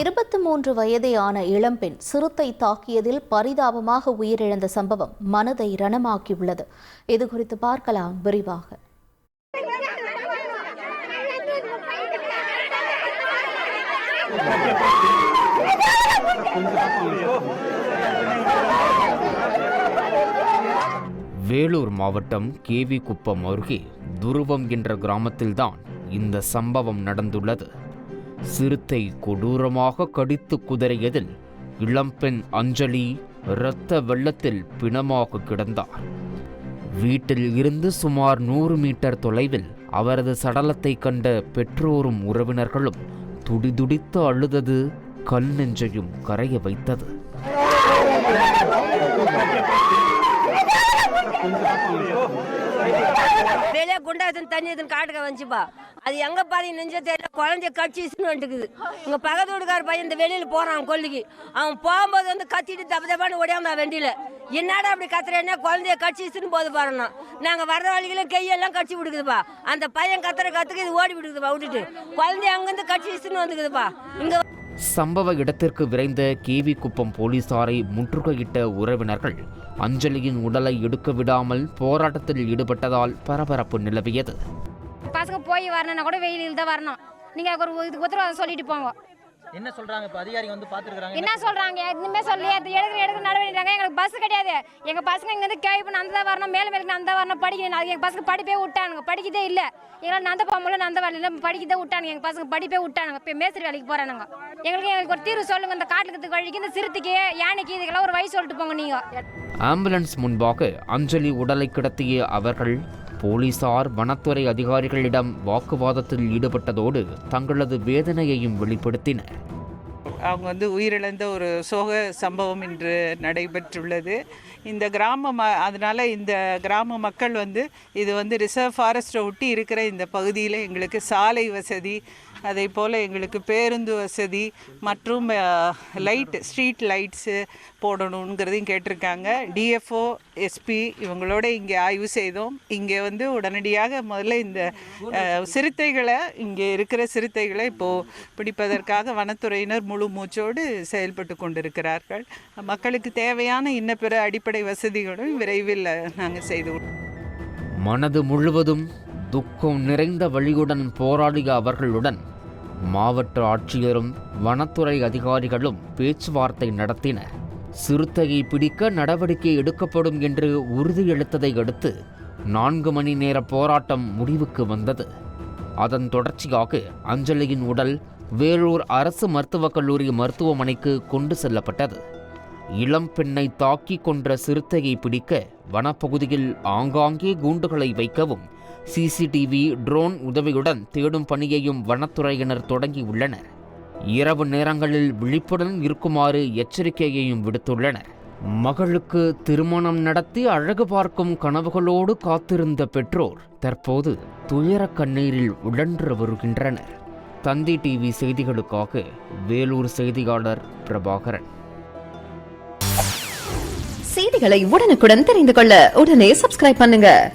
இருபத்தி மூன்று வயதேயான இளம்பெண் சிறுத்தை தாக்கியதில் பரிதாபமாக உயிரிழந்த சம்பவம் மனதை ரணமாக்கியுள்ளது. இது குறித்து பார்க்கலாம் விரிவாக. வேலூர் மாவட்டம் கேவி குப்பம் அருகே துருவம் என்ற கிராமத்தில்தான் இந்த சம்பவம் நடந்துள்ளது. சிறுத்தை கொடூரமாக கடித்து குதறியதில் இளம்பெண் அஞ்சலி இரத்த வெள்ளத்தில் பிணமாக கிடந்தார். வீட்டில் இருந்து சுமார் நூறு மீட்டர் தொலைவில் அவரது சடலத்தை கண்ட பெற்றோரும் உறவினர்களும் துடிதுடித்து அழுதது கல் நெஞ்சையும் கரைய வைத்தது. வெளியே குண்டா எடுத்துன்னு தண்ணி எடுத்துன்னு காட்டுக்க வந்துச்சுப்பா. அது எங்க பாதி நெஞ்ச தெரியல குழந்தைய கட்சிச்சுன்னு வந்துட்டுக்குது. இங்க பக்கத்து வீட்டுக்கார பையன் இந்த வெளியில போறான் கொல்லிக்கு. அவன் போகும்போது வந்து கத்திட்டு தப்பு தப்பான்னு ஓடியாம வண்டியில. என்னடா அப்படி கத்துறேன்னா குழந்தைய கட்சிச்சுன்னு போது பாருங்க நாங்க வர்ற வழிகளும் கையெல்லாம் கட்சி விடுக்குதுப்பா. அந்த பையன் கத்துற கத்துக்கு இது ஓடி விடுக்குதுப்பா விட்டுட்டு. குழந்தைய அங்கிருந்து கட்சிச்சுன்னு வந்துக்குதுப்பா. இங்க சம்பவ இடத்திற்கு விரைந்த கேவி குப்பம் போலீசாரை முற்றுகையிட்ட உறவினர்கள் அஞ்சலியின் உடலை எடுக்க விடாமல் போராட்டத்தில் ஈடுபட்டதால் பரபரப்பு நிலவியது. பசங்க போய் வரணும்னா கூட வெயிலில் தான் வரணும். நீங்கள் ஒரு இதுக்கு உத்தரவாதம் சொல்லிட்டு போங்க. என்ன சொல்றாங்க இப்ப? அதிகாரிங்க வந்து பாத்துருக்காங்க என்ன சொல்றாங்க? எதுவுமே சொல்லி அது எடுக்கிற எடுக்கிற நடவடிக்கிறாங்க எங்களுக்கு பஸ் கிடையாது. எங்க பசங்க இங்கேருந்து கேள்வி பண்ண அந்த தான் வரணும் மேலும் மேலும் அந்த வரணும் படிக்கணும். அது எங்க பசங்க படிப்பே விட்டானுங்க. படிக்கதே இல்லை. எங்களால் நந்த போக நந்த வேலையில் படிக்கதான் விட்டானுங்க. எங்கள் பசங்க படிப்பே விட்டானுங்க. இப்போ மேஸ்திரி வேலைக்கு போகிறானுங்க எங்களுக்கு எங்களுக்கு ஒரு தீர்வு சொல்லுங்கள் இந்த காட்டுக்கு வழிக்கு இந்த சிறுத்தைக்கு யானைக்கு இதுக்கெல்லாம் ஒரு வயசு சொல்லிட்டு போங்க நீங்கள் ஆம்புலன்ஸ் முன்பாக அஞ்சலி உடலை கிடத்திய அவர்கள் போலீசார் வனத்துறை அதிகாரிகளிடம் வாக்குவாதத்தில் ஈடுபட்டதோடு தங்களது வேதனையையும் வெளிப்படுத்தினர். அவங்க வந்து உயிரிழந்த ஒரு சோக சம்பவம் இன்று நடைபெற்றுள்ளது. இந்த கிராம ம அதனால் இந்த கிராம மக்கள் வந்து இது வந்து ரிசர்வ் ஃபாரஸ்ட்டை ஒட்டி இருக்கிற இந்த பகுதியில் எங்களுக்கு சாலை வசதி அதே போல் எங்களுக்கு பேருந்து வசதி மற்றும் லைட் ஸ்ட்ரீட் லைட்ஸு போடணுங்கிறதையும் கேட்டிருக்காங்க. டிஎஃப்ஓ எஸ்பி இவங்களோட இங்கே ஆய்வு செய்தோம். இங்கே வந்து உடனடியாக முதல்ல இந்த சிறுத்தைகளை இங்கே இருக்கிற சிறுத்தைகளை இப்போது பிடிப்பதற்காக வனத்துறையினர் முழு மூச்சோடு செயல்பட்டு கொண்டிருக்கிறார்கள். மக்களுக்கு தேவையான இன்ன பிற அடிப்படை வசதிகளும் விரைவில் நாங்கள் செய்து மனது முழுவதும் துக்கம் நிறைந்த வழியுடன் போராடிய அவர்களுடன். மாவட்ட ஆட்சியரும் வனத்துறை அதிகாரிகளும் பேச்சுவார்த்தை நடத்தினர் சிறுத்தையை பிடிக்க நடவடிக்கை எடுக்கப்படும் என்று உறுதியளித்ததை அடுத்து நான்கு மணி நேர போராட்டம் முடிவுக்கு வந்தது. அதன் தொடர்ச்சியாக அஞ்சலியின் உடல் வேலூர் அரசு மருத்துவக் கல்லூரி மருத்துவமனைக்கு கொண்டு செல்லப்பட்டது. இளம் பெண்ணை தாக்கி கொன்ற சிறுத்தையை பிடிக்க வனப்பகுதியில் ஆங்காங்கே கூண்டுகளை வைக்கவும் சிசிடிவி ட்ரோன் உதவியுடன் தேடும் பணியையும் வனத்துறையினர் தொடங்கியுள்ளனர். இரவு நேரங்களில் விழிப்புடன் இருக்குமாறு எச்சரிக்கையையும் விடுத்துள்ளனர். மகளுக்கு திருமணம் நடத்தி அழகு பார்க்கும் கனவுகளோடு காத்திருந்த பெற்றோர் தற்போது துயர கண்ணீரில் உழன்று வருகின்றனர். தந்தி டிவி செய்திகளுக்காக வேலூர் செய்தியாளர் பிரபாகரன். செய்திகளை உடனுக்குடன் தெரிந்து கொள்ள உடனே சப்ஸ்கிரைப் பண்ணுங்க.